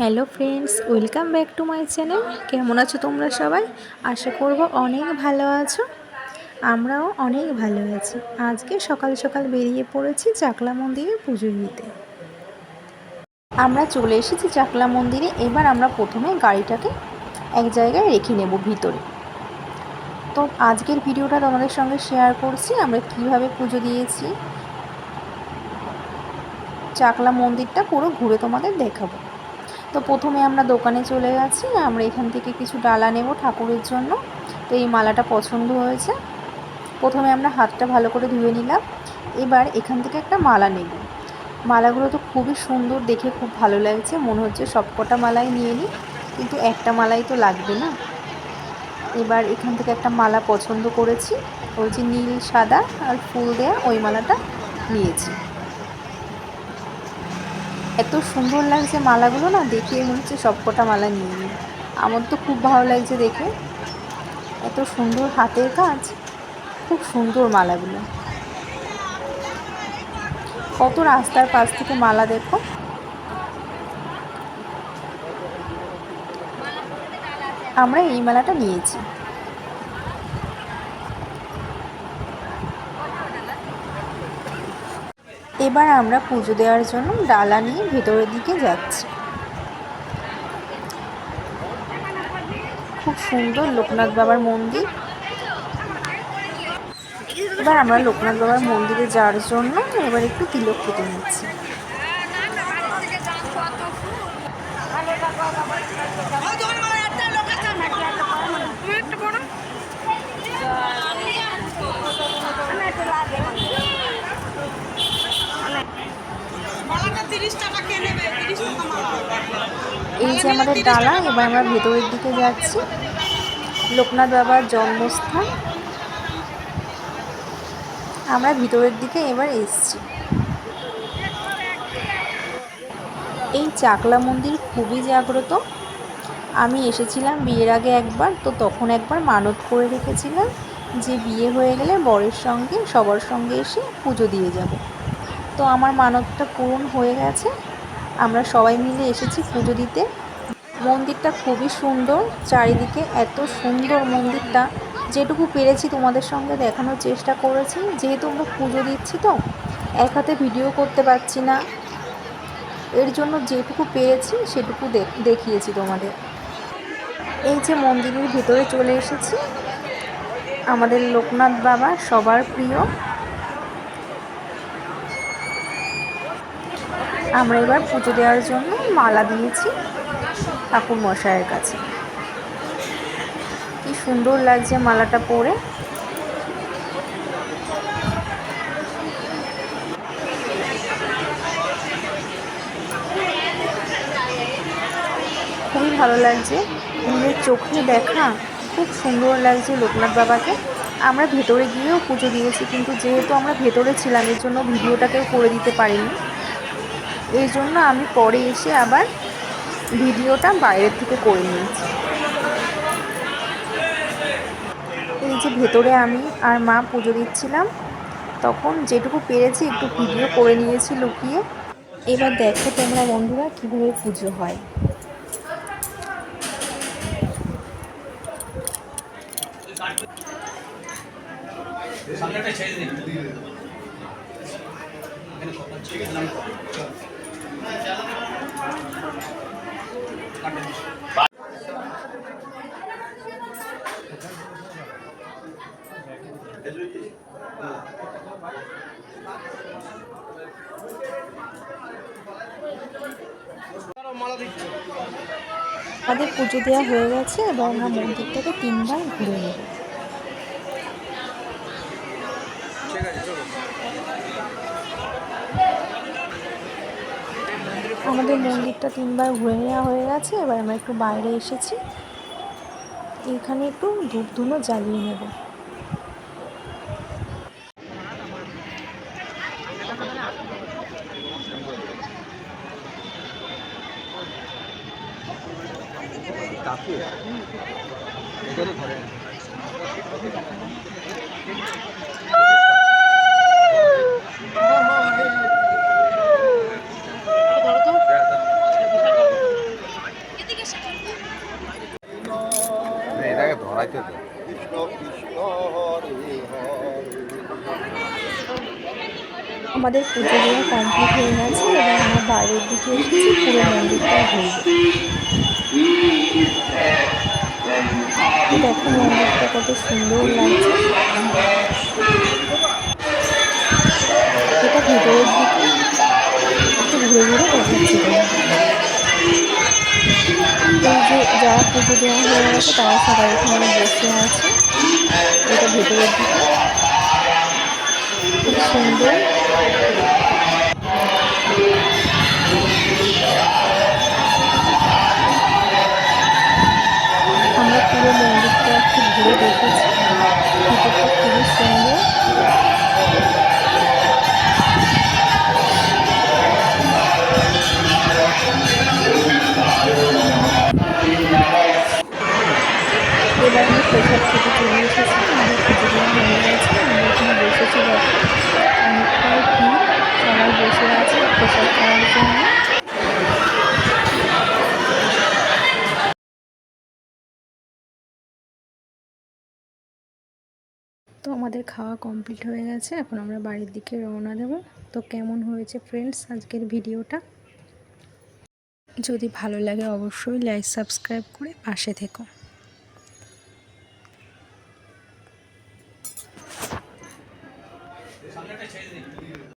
Hello friends, welcome back to my channel. কেমন আছো তোমরা সবাই? আশা করব অনেক ভালো আছো। আমরাও অনেক ভালো আছি। আজকে সকাল সকাল বেরিয়ে পড়েছি চাকলা মন্দিরে পুজো দিতে আমরা চলে এসেছি চাকলা মন্দিরে। এবার আমরা প্রথমে গাড়িটাকে এক জায়গায় রেখে নেব ভিতরে। তো আজকের ভিডিওটা তোমাদের সঙ্গে শেয়ার করছি, আমরা কীভাবে পুজো দিয়েছি। চাকলা মন্দিরটা পুরো ঘুরে তোমাদের দেখাবো। তো প্রথমে আমরা দোকানে চলে গেছি, আমরা এখান থেকে কিছু ডালা নেব ঠাকুরের জন্য। তো এই মালাটা পছন্দ হয়েছে। প্রথমে আমরা হাতটা ভালো করে ধুয়ে নিলাম। এবার এখান থেকে একটা মালা নেব। মালাগুলো তো খুবই সুন্দর, দেখে খুব ভালো লাগছে। মনে হচ্ছে সবকটা মালাই নিয়ে নিই, কিন্তু একটা মালাই তো লাগবে না। এবার এখান থেকে একটা মালা পছন্দ করেছি। ওই যে নীল, সাদা আর ফুল দেয়া ওই মালাটা নিয়েছি। এত সুন্দর লাগছে মালাগুলো না, দেখে মনে হচ্ছে সবকটা মালা নিয়ে নিই। আমার তো খুব ভালো লাগছে দেখে। এত সুন্দর হাতের কাজ, খুব সুন্দর মালাগুলো। কত রাস্তার পাশ থেকে মালা দেখো। আমরা এই মালাটা নিয়েছি। এবার আমরা পুজো দেওয়ার জন্য ডালা নিয়ে ভেতরের দিকে যাচ্ছি। খুব সুন্দর লোকনাথ বাবার মন্দির। এবার আমরা লোকনাথ বাবার মন্দিরে যাওয়ার জন্য এবার একটু তিলক কেটে নিচ্ছি। এই যে আমাদের ডালা এবার আমরা ভেতরের দিকে যাচ্ছি। লোকনাথ বাবার জন্মস্থান। আমরা ভিতরের দিকে এবার এসছি। এই চাকলা মন্দির খুবই জাগ্রত। আমি এসেছিলাম বিয়ের আগে একবার, তো তখন একবার মানত করে রেখেছিলাম যে বিয়ে হয়ে গেলে বরের সঙ্গে, সবার সঙ্গে এসে পুজো দিয়ে যাব। তো আমার মানতটা পূরণ হয়ে গেছে। আমরা সবাই মিলে এসেছি পুজো দিতে। মন্দিরটা খুবই সুন্দর, চারিদিকে এত সুন্দর মন্দিরটা। যেটুকু পেরেছি তোমাদের সঙ্গে দেখানোর চেষ্টা করেছি। যেহেতু আমরা পুজো দিচ্ছি তো, এক হাতে ভিডিও করতে পারছি না। এর জন্য যেটুকু পেরেছি সেটুকু দেখিয়েছি তোমাদের। এই যে মন্দিরের ভিতরে চলে এসেছি। আমাদের লোকনাথ বাবা সবার প্রিয়। আমরা এবার পুজো দেওয়ার জন্য মালা দিয়েছি ঠাকুর মশাইয়ের কাছে। কি সুন্দর লাগছে মালাটা পরে। খুবই ভালো লাগছে। নিজের চোখে দেখা, খুব সুন্দর লাগছে লোকনাথ বাবাকে। আমরা ভেতরে গিয়েও পুজো দিয়েছি, কিন্তু যেহেতু আমরা ভেতরে ছিলাম, এর জন্য ভিডিওটাকেও করে দিতে পারিনি। এই জন্য আমি পরে এসে আবার ভিডিওটা বাইরের থেকে করে নিয়েছি। এই যে ভেতরে আমি আর মা পুজো দিচ্ছিলাম, তখন যেটুকু পেরেছি একটু ভিডিও করে নিয়েছি লুকিয়ে। এবার দেখো তোমরা বন্ধুরা কীভাবে পুজো হয়। সামনেটা ছেড়ে দিন। আমাদের পুজো দেওয়া হয়ে গেছে এবং আমরা মন্দিরটাকে তিনবার ঘুরে নেব। আমাদের মন্দিরটা তিনবার ঘুরে নেওয়া হয়ে গেছে, এবার আমরা একটু বাইরে এসেছি। এখানে একটু ধূপ ধুনো জ্বালিয়ে নেব। আমাদের পুজো দিয়ে কমপ্লিট হয়ে গেছে এবার আমার বাইরের দিকে এসেছি পুরো মন্দিরটা ঘুরবে। দেখো মন্দিরটা কত সুন্দর লাগছে এটা ভেতরের দিকে একটু ঘুরে ঘুরে দেখাচ্ছি এই যে যারা পুজো দেওয়া হয়ে গেছে তারা সবাই এখানে বসে আছে। এটা ভেতরের দিকে। খুব সুন্দর। দেখেছি ভিতরটা খুবই সুন্দর এবার আমি প্রসাদ খেতে চলে এসেছি আমাদের পুজো দেওয়া হয়ে বসে আছে প্রসাদ খাওয়ার জন্য তো আমাদের খাওয়া কমপ্লিট হয়ে গেছে। এখন আমরা বাড়ির দিকে রওনা দেব। তো কেমন হয়েছে ফ্রেন্ডস আজকের ভিডিওটা? যদি ভালো লাগে অবশ্যই লাইক সাবস্ক্রাইব করে পাশে থেকো।